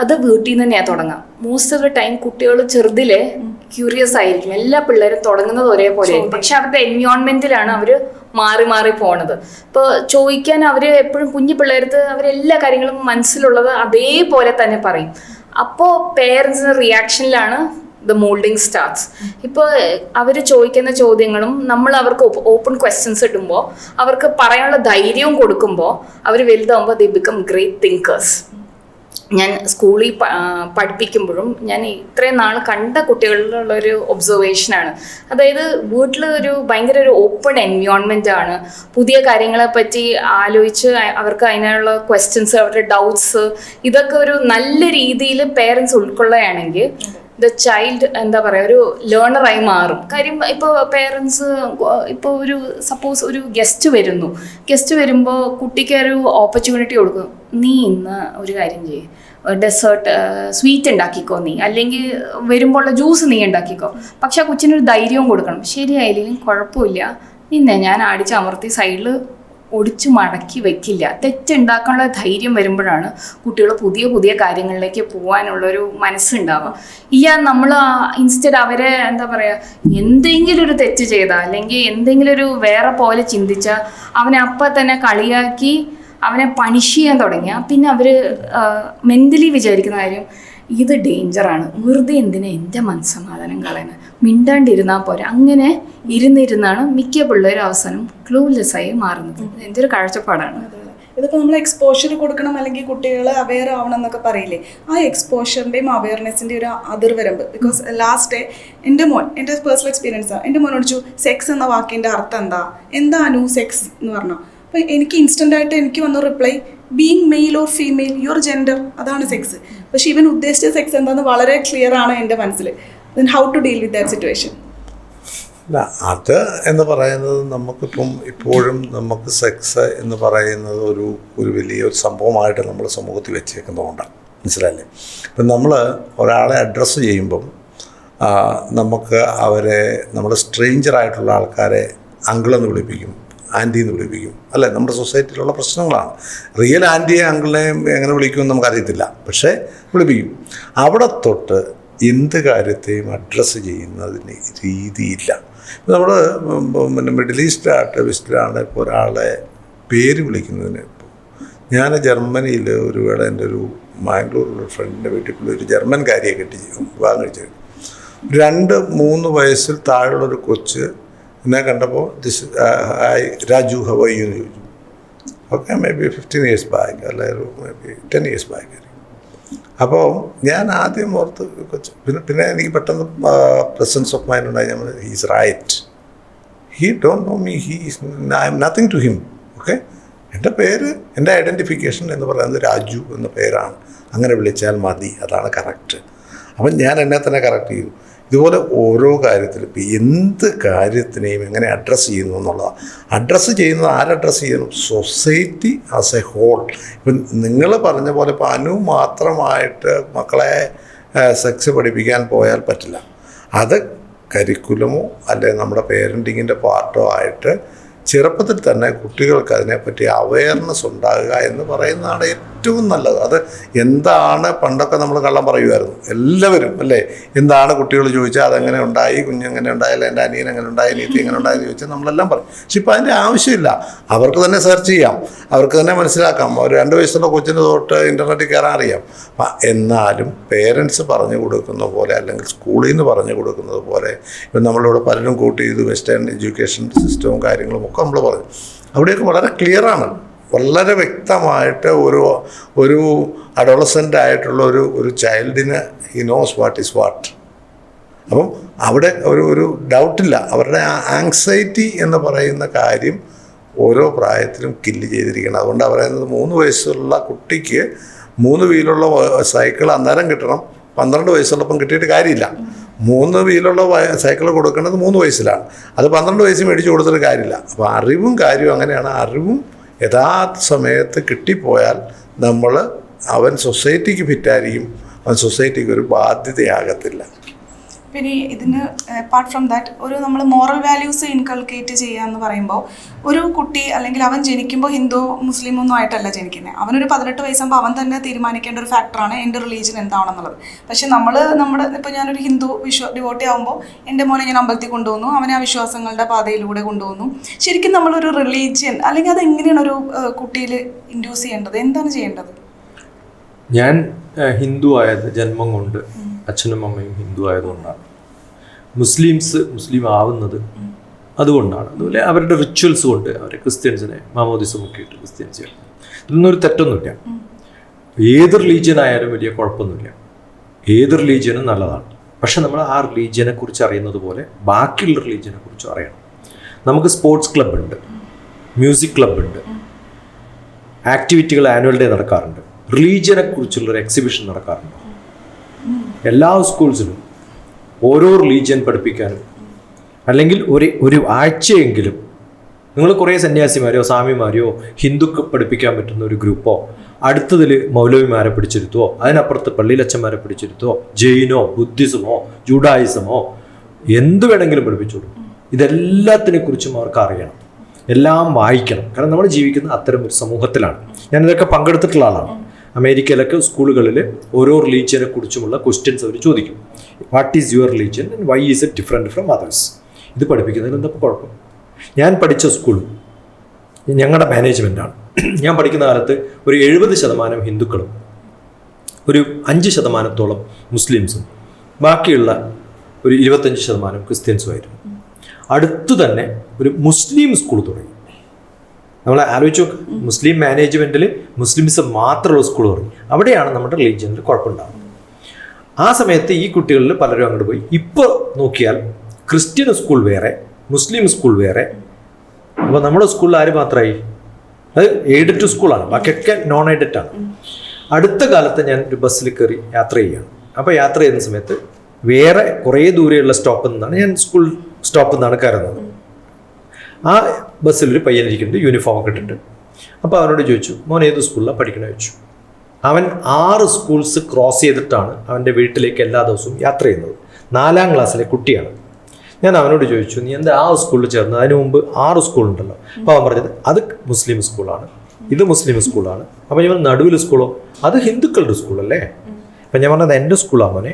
അത് വീട്ടിൽ നിന്ന് തന്നെയാണ് തുടങ്ങാം. മോസ്റ്റ് ഓഫ് ദ ടൈം കുട്ടികൾ ചെറുതിലെ ക്യൂരിയസ് ആയിരിക്കും. എല്ലാ പിള്ളേരും തുടങ്ങുന്നത് ഒരേപോലെ പക്ഷെ അവരുടെ എൻവയോൺമെന്റിലാണ് അവർ മാറി മാറി പോണത്. ഇപ്പോൾ ചോദിക്കാൻ അവർ എപ്പോഴും കുഞ്ഞു പിള്ളേർക്ക് അവരെല്ലാ കാര്യങ്ങളും മനസ്സിലുള്ളത് അതേപോലെ തന്നെ പറയും. അപ്പോൾ പേരൻസിന്റെ റിയാക്ഷനിലാണ് ദ മോൾഡിങ് സ്റ്റാർട്ട്സ് ഇപ്പോൾ അവർ ചോദിക്കുന്ന ചോദ്യങ്ങളും നമ്മൾ അവർക്ക് ഓപ്പൺ ക്വസ്റ്റ്യൻസ് ഇടുമ്പോൾ അവർക്ക് പറയാനുള്ള ധൈര്യവും കൊടുക്കുമ്പോൾ അവർ വലുതാവുമ്പോൾ ദി ബിക്കം ഗ്രേറ്റ് തിങ്കേഴ്സ് ഞാൻ സ്കൂളിൽ പഠിപ്പിക്കുമ്പോഴും ഞാൻ ഇത്രയും നാൾ കണ്ട കുട്ടികളിലുള്ള ഒരു ഒബ്സർവേഷനാണ് അതായത് വീട്ടിൽ ഒരു ഭയങ്കര ഒരു ഓപ്പൺ എൻവയോൺമെന്റ് ആണ്. പുതിയ കാര്യങ്ങളെ പറ്റി ആലോചിച്ച് അവർക്ക് അതിനുള്ള ക്വസ്റ്റ്യൻസ് അവരുടെ ഡൗട്ട്സ് ഇതൊക്കെ ഒരു നല്ല രീതിയിൽ പേരൻസ് ഉൾക്കൊള്ളുകയാണെങ്കിൽ ദ ചൈൽഡ് എന്താ പറയുക ഒരു ലേണറായി മാറും. കാര്യം ഇപ്പോൾ പേരൻസ് ഇപ്പോൾ ഒരു സപ്പോസ് ഒരു ഗസ്റ്റ് വരുന്നു. ഗസ്റ്റ് വരുമ്പോൾ കുട്ടിക്ക് ഒരു ഓപ്പർച്യൂണിറ്റി കൊടുക്കും. നീ ഇന്ന് ഒരു കാര്യം ചെയ്യ്. ഡെസേർട്ട് സ്വീറ്റ് ഉണ്ടാക്കിക്കോ നീ. അല്ലെങ്കിൽ വരുമ്പോൾ ഉള്ള ജ്യൂസ് നീ ഉണ്ടാക്കിക്കോ. പക്ഷെ ആ കൊച്ചിനൊരു ധൈര്യവും കൊടുക്കണം. ശരിയായില്ലെങ്കിലും കുഴപ്പമില്ല. നിന്നെ ഞാൻ അടിച്ചമർത്തി സൈഡിൽ ഒടിച്ചു മടക്കി വെക്കില്ല. തെറ്റുണ്ടാക്കാനുള്ള ധൈര്യം വരുമ്പോഴാണ് കുട്ടികൾ പുതിയ പുതിയ കാര്യങ്ങളിലേക്ക് പോകാനുള്ളൊരു മനസ്സുണ്ടാവുക. ഇല്ല നമ്മൾ ഇൻസ്റ്റഡ് അവരെ എന്താ പറയുക എന്തെങ്കിലും ഒരു തെറ്റ് ചെയ്താൽ അല്ലെങ്കിൽ എന്തെങ്കിലും ഒരു വേറെ പോലെ ചിന്തിച്ചാൽ അവനെ അപ്പം തന്നെ കളിയാക്കി അവനെ പണിഷ് ചെയ്യാൻ തുടങ്ങിയ. പിന്നെ അവർ മെന്റലി വിചാരിക്കുന്ന കാര്യം ഇത് ഡേഞ്ചറാണ്. വെറുതെ എന്തിനാ എന്റെ മനസ്സമാധാനം കളയുന്നത് മിണ്ടാണ്ടിരുന്നാൽ പോരെ. അങ്ങനെ ഇരുന്നിരുന്നാണ് മിക്ക പിള്ളേരും അവസാനം ക്ലൂലെസ് ആയി മാറുന്നത്. എന്റെ ഒരു കാഴ്ചപ്പാടാണ്. അതെ. നമ്മൾ എക്സ്പോഷർ കൊടുക്കണം അല്ലെങ്കിൽ കുട്ടികൾ അവെയർ ആവണം എന്നൊക്കെ പറയില്ലേ? ആ എക്സ്പോഷറിന്റെയും അവയർനെസ്സിന്റെ ഒരു അതിർവരമ്പ്. ബിക്കോസ് ലാസ്റ്റ് ഡേ എന്റെ മോൻ എന്റെ പേഴ്സണൽ എക്സ്പീരിയൻസാണ് എന്റെ മോനോട് ചോദിച്ചു സെക്സ് എന്ന വാക്കിന്റെ അർത്ഥം എന്താ? എന്താ അനു സെക്സ് എന്ന് പറഞ്ഞു? അപ്പോൾ എനിക്ക് ഇൻസ്റ്റന്റ് ആയിട്ട് എനിക്ക് വന്ന reply being male or female your gender അതാണ് സെക്സ് പക്ഷേ ഇവൻ ഉദ്ദേശിച്ച സെക്സ് എന്താണെന്ന് വളരെ ക്ലിയർ ആണ് എന്റെ മനസ്സിൽ. How to deal with that situation അല്ല അത് എന്ന് പറയുന്നത് നമുക്കിപ്പം ഇപ്പോഴും നമുക്ക് സെക്സ് എന്ന് പറയുന്നത് ഒരു ഒരു വലിയ ഒരു സംഭവമായിട്ട് നമ്മൾ സമൂഹത്തിൽ വെച്ചേക്കുന്നതുകൊണ്ടാണ്. മനസ്സിലല്ലേ ഇപ്പം നമ്മൾ ഒരാളെ അഡ്രസ്സ് ചെയ്യുമ്പം നമുക്ക് അവരെ നമ്മൾ സ്ട്രേഞ്ചറായിട്ടുള്ള ആൾക്കാരെ അങ്കിളെന്ന് വിളിപ്പിക്കും. ആന്റി എന്ന് വിളിപ്പിക്കും. അല്ലേ? നമ്മുടെ സൊസൈറ്റിയിലുള്ള പ്രശ്നങ്ങളാണ്. റിയൽ ആന്റിയെ അങ്കിളിനെയും എങ്ങനെ വിളിക്കുമെന്ന് നമുക്കറിയത്തില്ല. പക്ഷേ വിളിപ്പിക്കും. അവിടെ തൊട്ട് എന്ത് കാര്യത്തെയും അഡ്രസ്സ് ചെയ്യുന്നതിന് രീതിയില്ല. നമ്മൾ പിന്നെ മിഡിൽ ഈസ്റ്റ് ആർട്ടിസ്റ്റിലാണ് ഇപ്പോൾ ഒരാളെ പേര് വിളിക്കുന്നതിന് ഞാൻ ജർമ്മനിയിൽ ഒരു വേള എന്റെ ഒരു മാംഗ്ലൂരിലുള്ള ഫ്രണ്ടിന്റെ വീട്ടിൽ പോയി ഒരു ജർമ്മൻകാരിയെ കെട്ടി വിവാഹം കഴിച്ചു രണ്ട് മൂന്ന് വയസ്സിൽ താഴെയുള്ള ഒരു കൊച്ച് എന്നെ കണ്ടപ്പോൾ this I Raju how are you എന്ന് ചോദിച്ചു. Okay maybe fifteen years back അല്ലെങ്കിൽ maybe ten years back അപ്പോൾ ഞാൻ ആദ്യം ഓർത്ത് കൊച്ചു പിന്നെ പിന്നെ എനിക്ക് പെട്ടെന്ന് പ്രസൻസ് ഓഫ് മൈൻഡ് ഉണ്ടായി. ഞാൻ he's right he don't know me he I'm nothing to him okay എന്റെ പേര് എന്റെ ഐഡന്റിഫിക്കേഷൻ എന്ന് പറയുന്നത് രാജു എന്ന പേരാണ്. അങ്ങനെ വിളിച്ചാൽ മതി. അതാണ് കറക്റ്റ് അപ്പം ഞാൻ എന്നെ തന്നെ കറക്റ്റ് ചെയ്തു. ഇതുപോലെ ഓരോ കാര്യത്തിലും ഇപ്പം എന്ത് കാര്യത്തിനെയും എങ്ങനെ അഡ്രസ്സ് ചെയ്യുന്നു എന്നുള്ളതാണ് അഡ്രസ്സ് ചെയ്യുന്നത് ആരഡ്രസ്സ് ചെയ്യണം സൊസൈറ്റി ആസ് എ ഹോൾ ഇപ്പം നിങ്ങൾ പറഞ്ഞ പോലെ ഇപ്പം അനു മാത്രമായിട്ട് മക്കളെ സെക്സ് പഠിപ്പിക്കാൻ പോയാൽ പറ്റില്ല. അത് കരിക്കുലമോ അല്ലെങ്കിൽ നമ്മുടെ പേരന്റിങ്ങിന്റെ പാർട്ടോ ആയിട്ട് ചെറുപ്പത്തിൽ തന്നെ കുട്ടികൾക്ക് അതിനെപ്പറ്റി അവയർനെസ് ഉണ്ടാകുക എന്ന് പറയുന്നതാണ് ഏറ്റവും നല്ലത്. അത് എന്താണ്? പണ്ടൊക്കെ നമ്മൾ കള്ളം പറയുമായിരുന്നു എല്ലാവരും അല്ലേ? എന്താണ് കുട്ടികൾ ചോദിച്ചാൽ അതെങ്ങനെ ഉണ്ടായി കുഞ്ഞെങ്ങനെ ഉണ്ടായി അല്ലെ എന്റെ അനിയൻ എങ്ങനെ ഉണ്ടായി നീത്തി എങ്ങനെ ഉണ്ടായി എന്ന് ചോദിച്ചാൽ നമ്മളെല്ലാം പറയും. പക്ഷെ ഇപ്പം അതിന്റെ ആവശ്യമില്ല. അവർക്ക് തന്നെ സെർച്ച് ചെയ്യാം. അവർക്ക് തന്നെ മനസ്സിലാക്കാം. ഒരു രണ്ട് വയസ്സുള്ള കൊച്ചിന് തൊട്ട് ഇന്റർനെറ്റിൽ കയറാൻ അറിയാം. എന്നാലും പേരൻസ് പറഞ്ഞു കൊടുക്കുന്ന പോലെ അല്ലെങ്കിൽ സ്കൂളിൽ നിന്ന് പറഞ്ഞു കൊടുക്കുന്നത് പോലെ ഇപ്പം നമ്മളിവിടെ പലരും കൂട്ടി ഇത് വെസ്റ്റേൺ എഡ്യൂക്കേഷൻ സിസ്റ്റവും കാര്യങ്ങളും ഒക്കെ നമ്മൾ പറഞ്ഞു. അവിടെയൊക്കെ വളരെ ക്ലിയറാണ്. വളരെ വ്യക്തമായിട്ട് ഒരു ഒരു അഡോളസന്റ് ആയിട്ടുള്ള ഒരു ഒരു ചൈൽഡിന് he knows what is what അപ്പം അവിടെ ഒരു ഒരു ഡൗട്ടില്ല അവരുടെ ആ ആങ്സൈറ്റി എന്ന് പറയുന്ന കാര്യം ഓരോ പ്രായത്തിലും കില്ല് ചെയ്തിരിക്കണം. അതുകൊണ്ട് പറയുന്നത് മൂന്ന് വയസ്സുള്ള കുട്ടിക്ക് മൂന്ന് വീലുള്ള സൈക്കിൾ അന്നേരം കിട്ടണം. പന്ത്രണ്ട് വയസ്സുള്ളപ്പം കിട്ടിയിട്ട് കാര്യമില്ല. മൂന്ന് വീലുള്ള സൈക്കിൾ കൊടുക്കേണ്ടത് മൂന്ന് വയസ്സിലാണ്. അത് പന്ത്രണ്ട് വയസ്സ് മേടിച്ച് കൊടുത്തിട്ട് കാര്യമില്ല. അപ്പോൾ അറിവും കാര്യവും അങ്ങനെയാണ്. അറിവും യഥാർത്ഥ സമയത്ത് കിട്ടിപ്പോയാൽ നമ്മൾ അവൻ സൊസൈറ്റിക്ക് ഫിറ്റായിരിക്കും അവൻ സൊസൈറ്റിക്ക് ഒരു ബാധ്യതയാകത്തില്ല. പിന്നെ ഇതിന് അപ്പാർട്ട് ഫ്രം ദാറ്റ് ഒരു നമ്മൾ മോറൽ വാല്യൂസ് ഇൻകൾക്കേറ്റ് ചെയ്യുക എന്ന് പറയുമ്പോൾ ഒരു കുട്ടി അല്ലെങ്കിൽ അവൻ ജനിക്കുമ്പോൾ ഹിന്ദു മുസ്ലിം ഒന്നും ആയിട്ടല്ല ജനിക്കുന്നത് അവനൊരു പതിനെട്ട് വയസ്സാകുമ്പോൾ അവൻ തന്നെ തീരുമാനിക്കേണ്ട ഒരു ഫാക്ടറാണ് എന്റെ റിലീജിയൻ എന്താണെന്നുള്ളത്. പക്ഷെ നമ്മൾ നമ്മുടെ ഇപ്പോൾ ഞാനൊരു ഹിന്ദു വിശ്വ ഡിവോട്ടി ആകുമ്പോൾ എന്റെ മോനെ ഞാൻ അമ്പലത്തിൽ കൊണ്ടുപോകുന്നു അവനെ ആ വിശ്വാസങ്ങളുടെ പാതയിലൂടെ കൊണ്ടുപോകുന്നു ശരിക്കും നമ്മളൊരു റിലീജിയൻ അല്ലെങ്കിൽ അത് എങ്ങനെയാണ് ഒരു കുട്ടിയിൽ ഇൻഡ്യൂസ് ചെയ്യേണ്ടത്? എന്താണ് ചെയ്യേണ്ടത്? ഞാൻ ഹിന്ദു ആയത് ജന്മം കൊണ്ട് അച്ഛനും അമ്മയും ഹിന്ദു ആയതുകൊണ്ടാണ് മുസ്ലിംസ് മുസ്ലിം ആവുന്നത് അതുകൊണ്ടാണ്. അതുപോലെ അവരുടെ റിച്വൽസ് കൊണ്ട് അവർ ക്രിസ്ത്യൻസിനെ മാമോദിസം ഒക്കെ ഇട്ട് ക്രിസ്ത്യൻസ് ഇതൊന്നും ഒരു തെറ്റൊന്നുമില്ല. ഏത് റിലീജിയൻ ആയാലും വലിയ കുഴപ്പമൊന്നുമില്ല. ഏത് റിലീജിയനും നല്ലതാണ്. പക്ഷെ നമ്മൾ ആ റിലീജിയനെ കുറിച്ച് അറിയുന്നത് പോലെ ബാക്കിയുള്ള റിലീജിയനെ കുറിച്ചും അറിയണം. നമുക്ക് സ്പോർട്സ് ക്ലബ് ഉണ്ട്. മ്യൂസിക് ക്ലബ് ഉണ്ട്. ആക്ടിവിറ്റികൾ ആനുവൽ ഡേ നടക്കാറുണ്ട്. റിലീജിയനെ കുറിച്ചുള്ളൊരു എക്സിബിഷൻ നടക്കാറുണ്ട്. എല്ലാ സ്കൂൾസിലും ഓരോ റിലീജിയൻ പഠിപ്പിക്കാനും അല്ലെങ്കിൽ ഒരു ഒരു ആഴ്ചയെങ്കിലും നിങ്ങൾ കുറേ സന്യാസിമാരെയോ സ്വാമിമാരെയോ ഹിന്ദുക്ക് പഠിപ്പിക്കാൻ പറ്റുന്ന ഒരു ഗ്രൂപ്പോ അടുത്തതിൽ മൗലവിമാരെ പിടിച്ചിരുത്തുവോ അതിനപ്പുറത്ത് പള്ളിയിലച്ചന്മാരെ പിടിച്ചിരുത്തുവോ ജെയിനോ ബുദ്ധിസമോ ജൂഡായിസമോ എന്ത് വേണമെങ്കിലും പഠിപ്പിച്ചോളൂ. ഇതെല്ലാത്തിനെ കുറിച്ചും അവർക്ക് അറിയണം. എല്ലാം വായിക്കണം. കാരണം നമ്മൾ ജീവിക്കുന്ന അത്തരം ഒരു സമൂഹത്തിലാണ്. ഞാനിതൊക്കെ പങ്കെടുത്തിട്ടുള്ള ആളാണ്. അമേരിക്കയിലൊക്കെ സ്കൂളുകളിൽ ഓരോ റിലീജിയനെ കുറിച്ചുമുള്ള ക്വസ്റ്റ്യൻസ് അവർ ചോദിക്കും. What is your religion and why is it different from others ഇത് പഠിപ്പിക്കുന്നതിൽ എന്താ കുഴപ്പം? ഞാൻ പഠിച്ച സ്കൂളും ഞങ്ങളുടെ മാനേജ്മെന്റാണ് ഞാൻ പഠിക്കുന്ന കാലത്ത് ഒരു എഴുപത് ശതമാനം ഹിന്ദുക്കളും ഒരു അഞ്ച് ശതമാനത്തോളം മുസ്ലിംസും ബാക്കിയുള്ള ഒരു ഇരുപത്തഞ്ച് ശതമാനം ക്രിസ്ത്യൻസും ആയിരുന്നു. അടുത്തു തന്നെ ഒരു മുസ്ലിം സ്കൂൾ തുടങ്ങി. നമ്മൾ ആലോചിച്ച് മുസ്ലിം മാനേജ്മെന്റിൽ മുസ്ലിംസ് മാത്രമുള്ള സ്കൂൾ തുടങ്ങി. അവിടെയാണ് നമ്മുടെ റിലീജിയനിൽ കുഴപ്പമുണ്ടാകുന്നത് ആ സമയത്ത് ഈ കുട്ടികളിൽ പലരും അങ്ങോട്ട് പോയി. ഇപ്പോൾ നോക്കിയാൽ ക്രിസ്ത്യൻ സ്കൂൾ വേറെ മുസ്ലിം സ്കൂൾ വേറെ. അപ്പോൾ നമ്മുടെ സ്കൂളിൽ ആര് മാത്രമായി? അത് എയ്ഡഡ് സ്കൂളാണ് ബാക്കിയൊക്കെ നോൺ എയ്ഡഡ് ആണ്. അടുത്ത കാലത്ത് ഞാൻ ഒരു ബസ്സിൽ കയറി യാത്ര ചെയ്യുകയാണ്. അപ്പോൾ യാത്ര ചെയ്യുന്ന സമയത്ത് വേറെ കുറേ ദൂരെയുള്ള സ്റ്റോപ്പിൽ നിന്നാണ് ഞാൻ സ്കൂൾ സ്റ്റോപ്പിൽ നിന്നാണ് കയറുന്നത്. ആ ബസ്സിലൊരു പയ്യനിരിക്കുന്നുണ്ട് യൂണിഫോം ഒക്കെ ഇട്ടിട്ട്. അപ്പോൾ അവനോട് ചോദിച്ചു മോൻ ഏത് സ്കൂളിലാണ് പഠിക്കണമെന്ന് ചോദിച്ചു. അവൻ ആറ് സ്കൂൾസ് ക്രോസ് ചെയ്തിട്ടാണ് അവന്റെ വീട്ടിലേക്ക് എല്ലാ ദിവസവും യാത്ര ചെയ്യുന്നത്. നാലാം ക്ലാസ്സിലെ കുട്ടിയാണ്. ഞാൻ അവനോട് ചോദിച്ചു നീ എന്താ ആ സ്കൂളിൽ ചേർന്നത്? അതിന് മുമ്പ് ആറ് സ്കൂളുണ്ടല്ലോ അപ്പോൾ അവൻ പറഞ്ഞത് അത് മുസ്ലിം സ്കൂളാണ് ഇത് മുസ്ലിം സ്കൂളാണ് അപ്പോൾ ഞാൻ നടുവിൽ സ്കൂളോ അത് ഹിന്ദുക്കളുടെ സ്കൂളല്ലേ അപ്പം ഞാൻ പറഞ്ഞത് എന്റെ സ്കൂളാണ് മോനെ.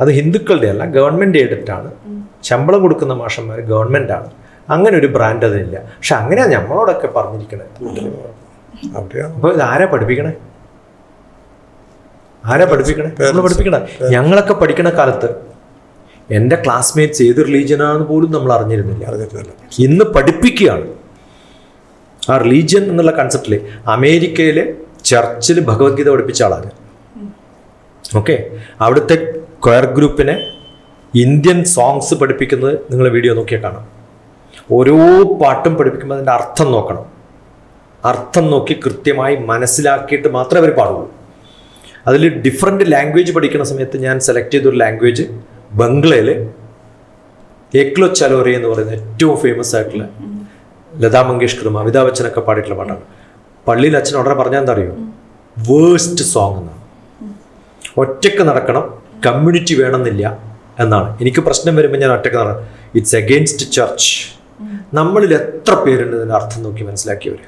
അത് ഹിന്ദുക്കളുടെ അല്ല ഗവൺമെന്റ് എയ്ഡഡ് ശമ്പളം കൊടുക്കുന്ന മാഷന്മാർ ഗവൺമെന്റ് ആണ്. അങ്ങനെ ഒരു ബ്രാൻഡ് അതിനില്ല. പക്ഷെ അങ്ങനെയാണ് നമ്മളോടൊക്കെ പറഞ്ഞിരിക്കണത്. അവിടെയാണ് അപ്പോൾ ഇത് ആരാ പഠിപ്പിക്കണേ? ആരാ പഠിപ്പിക്കണേ? നമ്മൾ പഠിപ്പിക്കണേ? ഞങ്ങളൊക്കെ പഠിക്കണ കാലത്ത് എന്റെ ക്ലാസ്മേറ്റ്സ് ഏത് റിലീജിയനാണെന്ന് പോലും നമ്മൾ അറിഞ്ഞിരുന്നില്ല. അറിഞ്ഞിട്ടില്ല ഇന്ന് പഠിപ്പിക്കുകയാണ്. ആ റിലീജിയൻ എന്നുള്ള കൺസെപ്റ്റിൽ അമേരിക്കയിലെ ചർച്ചിൽ ഭഗവത്ഗീത പഠിപ്പിച്ച ആളാണ് ഓക്കെ അവിടുത്തെ ക്വയർ ഗ്രൂപ്പിനെ ഇന്ത്യൻ സോങ്സ് പഠിപ്പിക്കുന്നത് നിങ്ങൾ വീഡിയോ നോക്കിയാൽ കാണാം. ഓരോ പാട്ടും പഠിപ്പിക്കുമ്പോൾ അതിന്റെ അർത്ഥം നോക്കണം. അർത്ഥം നോക്കി കൃത്യമായി മനസ്സിലാക്കിയിട്ട് മാത്രമേ അവർ പാടുള്ളൂ. അതിൽ ഡിഫറെന്റ് ലാംഗ്വേജ് പഠിക്കുന്ന സമയത്ത് ഞാൻ സെലക്ട് ചെയ്തൊരു ലാംഗ്വേജ് ബംഗ്ലയിൽ ഏക്ലോ ചലോറി എന്ന് പറയുന്ന ഏറ്റവും ഫേമസ് ആയിട്ടുള്ള ലതാ മങ്കേഷ്കറും അമിതാഭ് ബച്ചനൊക്കെ പാടിയിട്ടുള്ള പാട്ടാണ്. പള്ളിയിൽ അച്ഛൻ ഉടനെ പറഞ്ഞാൽ എന്താ അറിയോ വേസ്റ്റ് സോങ് എന്നാണ്. ഒറ്റയ്ക്ക് നടക്കണം കമ്മ്യൂണിറ്റി വേണമെന്നില്ല എന്നാണ്. എനിക്ക് പ്രശ്നം വരുമ്പോൾ ഞാൻ ഒറ്റയ്ക്ക് നടക്കണം ഇറ്റ്സ് അഗെയിൻസ്റ്റ് ചർച്ച് നമ്മളിൽ എത്ര പേരുണ്ട് ഇതിന്റെ അർത്ഥം നോക്കി മനസ്സിലാക്കിയവർ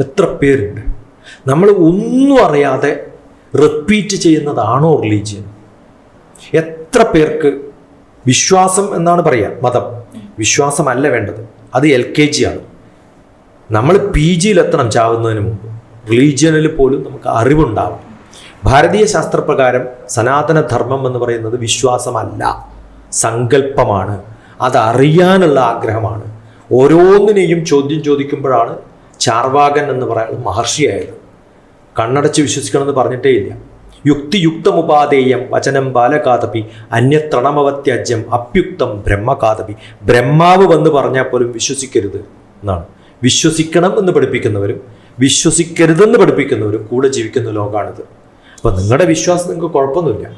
എത്ര പേരുണ്ട്? നമ്മൾ ഒന്നും അറിയാതെ റിപ്പീറ്റ് ചെയ്യുന്നതാണോ റിലീജിയൻ എത്ര പേർക്ക് വിശ്വാസം എന്നാണ് പറയുക മതം. വിശ്വാസമല്ല വേണ്ടത്. അത് എൽ കെ ജി ആണ്. നമ്മൾ പി ജിയിലെത്തണം ചാവുന്നതിന് മുമ്പ്. റിലീജിയനിൽ പോലും നമുക്ക് അറിവുണ്ടാവണം ഭാരതീയ ശാസ്ത്രപ്രകാരം സനാതന ധർമ്മം എന്ന് പറയുന്നത് വിശ്വാസമല്ല. സങ്കല്പമാണ്. അതറിയാനുള്ള ആഗ്രഹമാണ്. ഓരോന്നിനെയും ചോദ്യം ചോദിക്കുമ്പോഴാണ് ചാർവാകൻ എന്ന് പറയുന്നത് മഹർഷിയായത് കണ്ണടച്ച് വിശ്വസിക്കണമെന്ന് പറഞ്ഞിട്ടേ ഇല്ല. യുക്തിയുക്തമുപാധേയം വചനം ബാലകാതപി അന്യത്രണമവത്യജ്യം അപ്യുക്തം ബ്രഹ്മകാതപി. ബ്രഹ്മാവ് വന്ന് പറഞ്ഞാൽ പോലും വിശ്വസിക്കരുത് എന്നാണ്. വിശ്വസിക്കണം എന്ന് പഠിപ്പിക്കുന്നവരും വിശ്വസിക്കരുതെന്ന് പഠിപ്പിക്കുന്നവരും കൂടെ ജീവിക്കുന്ന ലോകമാണിത് അപ്പം നിങ്ങളുടെ വിശ്വാസം നിങ്ങൾക്ക് കുഴപ്പമൊന്നുമില്ല.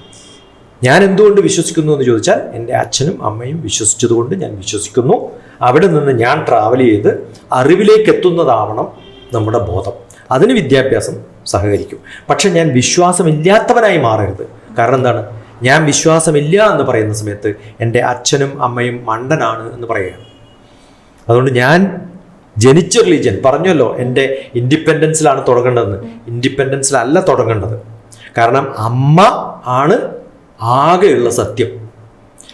ഞാൻ എന്തുകൊണ്ട് വിശ്വസിക്കുന്നു എന്ന് ചോദിച്ചാൽ എന്റെ അച്ഛനും അമ്മയും വിശ്വസിച്ചതുകൊണ്ട് ഞാൻ വിശ്വസിക്കുന്നു. അവിടെ നിന്ന് ഞാൻ ട്രാവൽ ചെയ്ത് അറിവിലേക്ക് എത്തുന്നതാവണം നമ്മുടെ ബോധം. അതിന് വിദ്യാഭ്യാസം സഹകരിക്കും. പക്ഷേ ഞാൻ വിശ്വാസമില്ലാത്തവനായി മാറരുത്. കാരണം എന്താണ്? ഞാൻ വിശ്വാസമില്ല എന്ന് പറയുന്ന സമയത്ത് എന്റെ അച്ഛനും അമ്മയും മണ്ടനാണ് എന്ന് പറയുകയാണ്. അതുകൊണ്ട് ഞാൻ ജനിച്ച റിലീജിയൻ പറഞ്ഞല്ലോ എന്റെ ഇൻഡിപെൻഡൻസിലാണ് തുടങ്ങേണ്ടതെന്ന്. ഇൻഡിപെൻഡൻസിലല്ല തുടങ്ങേണ്ടത്. കാരണം അമ്മ ആണ് ആകെയുള്ള സത്യം.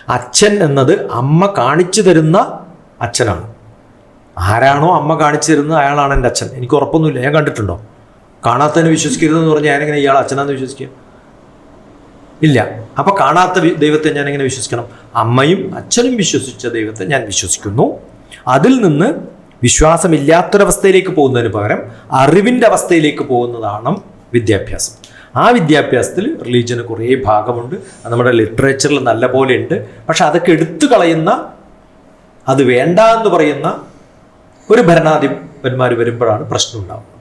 അച്ഛൻ എന്നത് അമ്മ കാണിച്ചു തരുന്ന അച്ഛനാണ്. ആരാണോ അമ്മ കാണിച്ചു തരുന്നത് അയാളാണ് എന്റെ അച്ഛൻ. എനിക്ക് ഉറപ്പൊന്നുമില്ല. ഞാൻ കണ്ടിട്ടുണ്ടോ? കാണാത്തതിന് വിശ്വസിക്കരുതെന്ന് പറഞ്ഞാൽ ഞാനെങ്ങനെ ഇയാൾ അച്ഛനാന്ന് വിശ്വസിക്കുക? ഇല്ല. അപ്പൊ കാണാത്ത ദൈവത്തെ ഞാൻ എങ്ങനെ വിശ്വസിക്കണം? അമ്മയും അച്ഛനും വിശ്വസിച്ച ദൈവത്തെ ഞാൻ വിശ്വസിക്കുന്നു. അതിൽ നിന്ന് വിശ്വാസമില്ലാത്തൊരവസ്ഥയിലേക്ക് പോകുന്നതിന് പകരം അറിവിന്റെ അവസ്ഥയിലേക്ക് പോകുന്നതാണ് വിദ്യാഭ്യാസം. ആ വിദ്യാഭ്യാസത്തിൽ റിലീജിയന് കുറേ ഭാഗമുണ്ട്. അത് നമ്മുടെ ലിറ്ററേച്ചറിൽ നല്ല പോലെ ഉണ്ട്. പക്ഷെ അതൊക്കെ എടുത്തു കളയുന്ന അത് വേണ്ട എന്ന് പറയുന്ന ഒരു ഭരണാധിപന്മാർ വരുമ്പോഴാണ് പ്രശ്നം ഉണ്ടാവുന്നത്